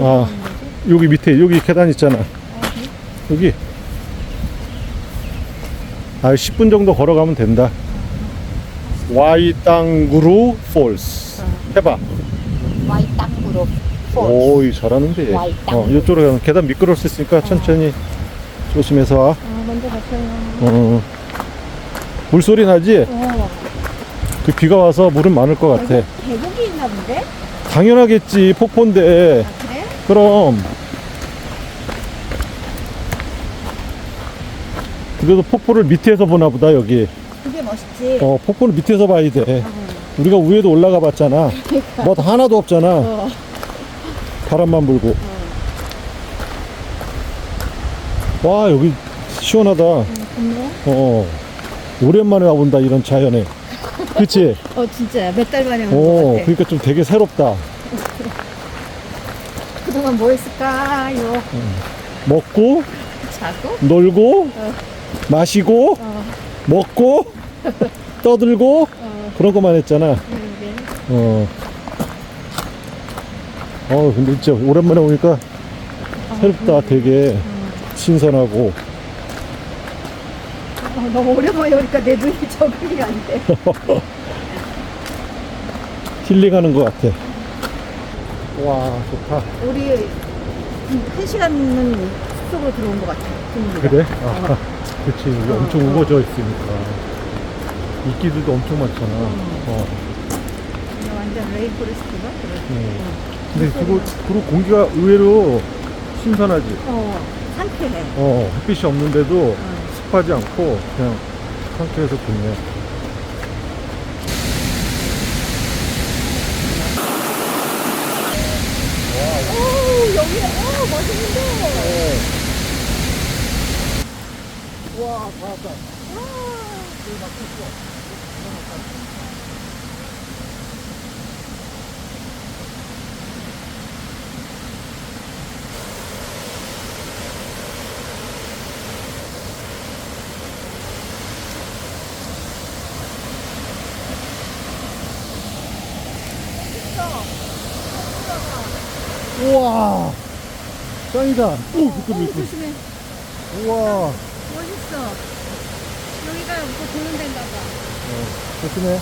아, 여기 밑에, 여기 계단 있잖아. 여기. 아, 10분 정도 걸어가면 된다. 와이땅구루 폴스. 해봐. 와이 땅으로 오이, 잘하는데. 와이땅. 어, 이쪽으로 가면 계단 미끄러울 수 있으니까 천천히 조심해서 와. 아, 먼저 가세요. 어. 물소리 나지? 어. 그 비가 와서 물은 많을 것 같아. 계곡이 있나 본데? 당연하겠지, 폭포인데. 아, 그래? 그럼. 그래도 폭포를 밑에서 보나 보다, 여기. 그게 멋있지. 어, 폭포는 밑에서 봐야 돼. 어. 우리가 위에도 올라가 봤잖아. 뭐 하나도 없잖아. 어. 바람만 불고. 와, 여기 시원하다. 좋네. 어. 오랜만에 와본다, 이런 자연에. 그치? 어, 진짜 몇 달 만에 온 어, 것 같아. 그러니까 좀 되게 새롭다. 그동안 뭐 했을까요? 먹고, 자고? 놀고, 어. 마시고, 어. 먹고, 떠들고, 어. 그런 것만 했잖아. 그러게. 어. 어, 근데 진짜 오랜만에 오니까 새롭다, 되게 신선하고. 어, 너무 오랜만에 오니까 내 눈이 적응이 안 돼. 힐링하는 것 같아. 와, 좋다. 우리 한 시간은 숲속으로 들어온 것 같아. 분위기가. 그래? 아, 그치. 여기 엄청 우거져 있으니까. 이끼들도 엄청 많잖아. 어. 그냥 완전 레인포레스트가 그래. 어. 근데 그거, 그리고 공기가 의외로 신선하지. 어, 상쾌해. 어, 햇빛이 없는데도 어. 습하지 않고 그냥 상쾌해서 좋네. 오, 여기, 오, 멋있는데. 와, 잘했다. 우와, 짱이다. 오, 어, 미끄러, 미끄러. 조심해. 우와, 멋있어. 여기가 뭐 보는 데인가 봐. 조심해.